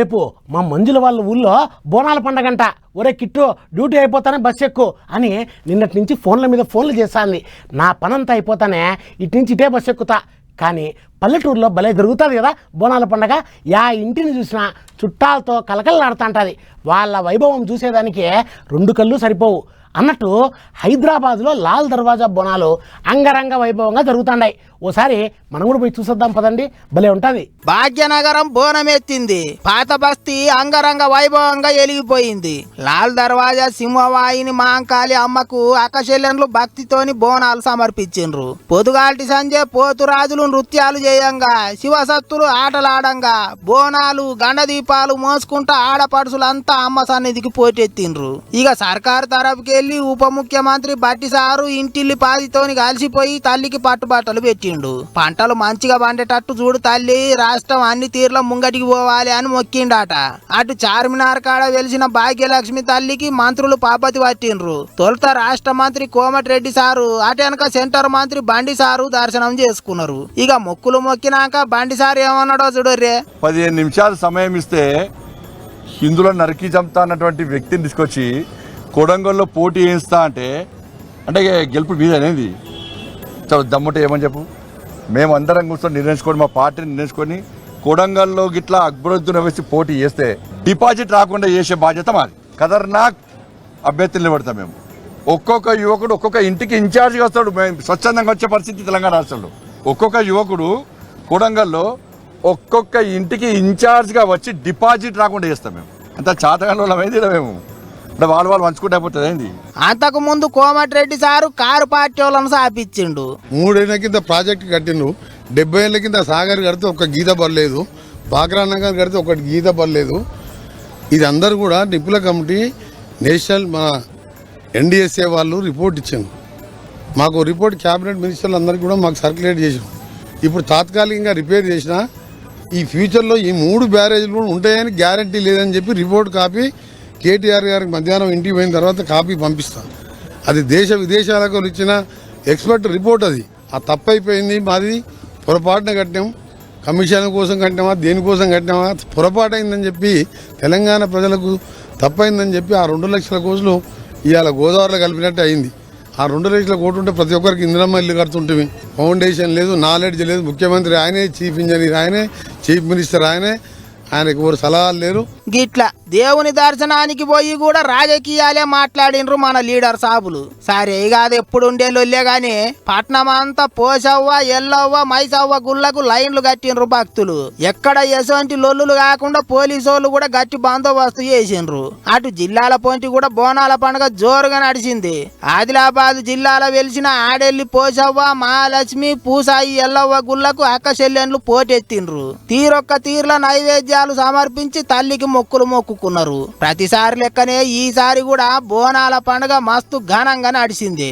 రేపు మా మంజుల వాళ్ళ ఊళ్ళో బోనాల పండగంట. ఒరే కిట్టు డ్యూటీ అయిపోతానే బస్ ఎక్కు అని నిన్నటి నుంచి ఫోన్ల మీద ఫోన్లు చేస్తాంది నా పనంతా అయిపోతానే ఇటు నుంచి ఇటే బస్ ఎక్కుతా. కానీ పల్లెటూరులో భలే జరుగుతుంది కదా? బోనాల పండగ. యా ఇంటిని చూసినా చుట్టాలతో కలకలలాడుతుంటుంది. వాళ్ళ వైభవం చూసేదానికి రెండు కళ్ళు సరిపోవు. అన్నట్టు హైదరాబాద్లో లాల్ దర్వాజా బోనాలు అంగరంగ వైభవంగా జరుగుతుంటాయి ఓసారి మనం కూడా పోయి చూసొద్దాం పదండి. భలే ఉంటుంది. భాగ్యనగరం బోనమెత్తింది. పాత బస్తీ అంగరంగ వైభవంగా ఎలిగిపోయింది. లాల్ దర్వాజా సింహవాయిని మాంకాళి అమ్మకు అకశల్యన్లు భక్తితోని బోనాలు సమర్పించిండ్రు. పొదుగాల్టి సంజయ్ పోతురాజులు నృత్యాలు చేయంగా. శివసత్తులు ఆటలాడంగా. బోనాలు గండ దీపాలు మోసుకుంటా ఆడపడుసులంతా అమ్మ సన్నిధికి పోటెత్తిండ్రు. ఇక సర్కారు తరపుకెళ్ళి ఉప ముఖ్యమంత్రి బట్టి సారు ఇంటిల్లి పాదితోని కలిసిపోయి తల్లికి పట్టుబట్టలు పెట్టిండు. పంటలు మంచిగా పండేటట్టు చూడు తల్లి రాష్ట్రం అన్ని తీర్ల ముంగటికి పోవాలి అని మొక్కిండాట. అటు చార్మినార్ కాడ వెలిసిన భాగ్యలక్ష్మి తల్లికి మంత్రులు పాపతి పట్టిండ్రు. తొలుత రాష్ట్ర మంత్రి కోమటిరెడ్డి సారు అటు వెనక సెంటర్ మంత్రి బండి సారు దర్శనం చేసుకున్నారు. ఇక మొక్కులు మొక్కినాక బండి సారు ఏమన్నాడో చూడర్రే. పదిహేను నిమిషాలు సమయం ఇస్తే హిందువులను నరికి చంపుతా అన్నటువంటి వ్యక్తిని తీసుకొచ్చి కొడంగల్లో పోటీ చేయిస్తా అంటే అంటే గెలుపు మీద అనేది చాలా దమ్ముంటే ఏమని చెప్పు? మేము అందరం కూర్చొని నిర్ణయించుకొని మా పార్టీని నిర్ణయించుకొని కొడంగల్లో గిట్లా అక్బరుద్దీన్ వేసి పోటీ చేస్తే డిపాజిట్ రాకుండా చేసే బాధ్యత మాది. ఖతర్నాక్ అభ్యర్థులు నిలబడతాం మేము. ఒక్కొక్క యువకుడు ఒక్కొక్క ఇంటికి ఇన్ఛార్జ్గా వస్తాడు. మేము స్వచ్ఛందంగా వచ్చే పరిస్థితి తెలంగాణ రాష్ట్రంలో. ఒక్కొక్క యువకుడు కొడంగల్లో ఒక్కొక్క ఇంటికి ఇన్ఛార్జ్గా వచ్చి డిపాజిట్ రాకుండా చేస్తాం మేము. అంత చాతకాలంలో అయింది మేము? అంటే వాళ్ళు వాళ్ళు పంచుకుంటే అయిపోతుంది ఏంది? అంతకు ముందు కోమటిరెడ్డి సారు కారు పార్టీ వాళ్ళను సాపించిండు మూడేళ్ళ కింద ప్రాజెక్ట్ కట్టిండు. డెబ్బై ఏళ్ళ కింద సాగర్ కడితే ఒక గీత పడలేదు. బాక్రా నగర్ కడితే ఒకటి గీత పడలేదు. ఇది అందరూ కూడా నిపుల కమిటీ నేషనల్ మన ఎన్డిఎస్ఏ వాళ్ళు రిపోర్ట్ ఇచ్చారు మాకు రిపోర్ట్ క్యాబినెట్ మినిస్టర్లు అందరికీ కూడా మాకు సర్క్యులేట్ చేసాం ఇప్పుడు తాత్కాలికంగా రిపేర్ చేసిన ఈ ఫ్యూచర్లో ఈ మూడు బ్యారేజీలు కూడా ఉంటాయని గ్యారంటీ లేదని చెప్పి రిపోర్ట్ కాపీ కేటీఆర్ గారికి మధ్యాహ్నం ఇంటికి పోయిన తర్వాత కాపీ పంపిస్తాను అది దేశ విదేశాలకు ఇచ్చిన ఎక్స్పర్ట్ రిపోర్ట్ అది. ఆ తప్పు అయిపోయింది మాది. పొరపాటున కట్టాం కమిషన్ కోసం కట్టినామా దేనికోసం కట్టినామా పొరపాటైందని చెప్పి తెలంగాణ ప్రజలకు తప్పైందని చెప్పి ఆ రెండు లక్షల కోట్లు ఇవాళ గోదావరిలో కలిపినట్టు అయింది. ఆ రెండు లక్షల కోట్లు ఉంటే ప్రతి ఒక్కరికి ఇందిరమ్మ ఇల్లు కడుతుంటుంది ఫౌండేషన్ లేదు నాలెడ్జ్ లేదు. ముఖ్యమంత్రి ఆయనే చీఫ్ ఇంజనీర్ ఆయనే చీఫ్ మినిస్టర్ ఆయనే ఆయనకు ఎవరు సలహాలు లేరు. గిట్లా. దేవుని దర్శనానికి పోయి కూడా రాజకీయాలే మాట్లాడినరు మన లీడర్ సాబులు. సరే ఇక అది ఎప్పుడు ఉండే లొల్లే గాని పట్నం అంతా పోసవ్వ ఎల్లవ్వ మైసవ్వ గుళ్ళకు లైన్లు కట్టినరు భక్తులు. ఎక్కడ ఎటువంటి లొల్లులు కాకుండా పోలీసోళ్ళు కూడా గట్టి బందోబస్తు చేసిండ్రు. అటు జిల్లాల పొంటి కూడా బోనాల పండుగ జోరుగా నడిచింది. ఆదిలాబాద్ జిల్లాలో వెలిసిన ఆడెల్లి పోసవ్వ మహాలక్ష్మి పూసాయి ఎల్లవ్వ గుళ్ళకు అక్కశల్యన్లు పోటెత్తిండ్రు. తీరొక్క తీర్ల నైవేద్యాలు సమర్పించి తల్లికి మొక్కులు మొక్కు మొక్కుకున్నారు ప్రతిసారి లెక్కనే ఈసారి కూడా బోనాల పండుగ మస్తు ఘనంగా నడిచింది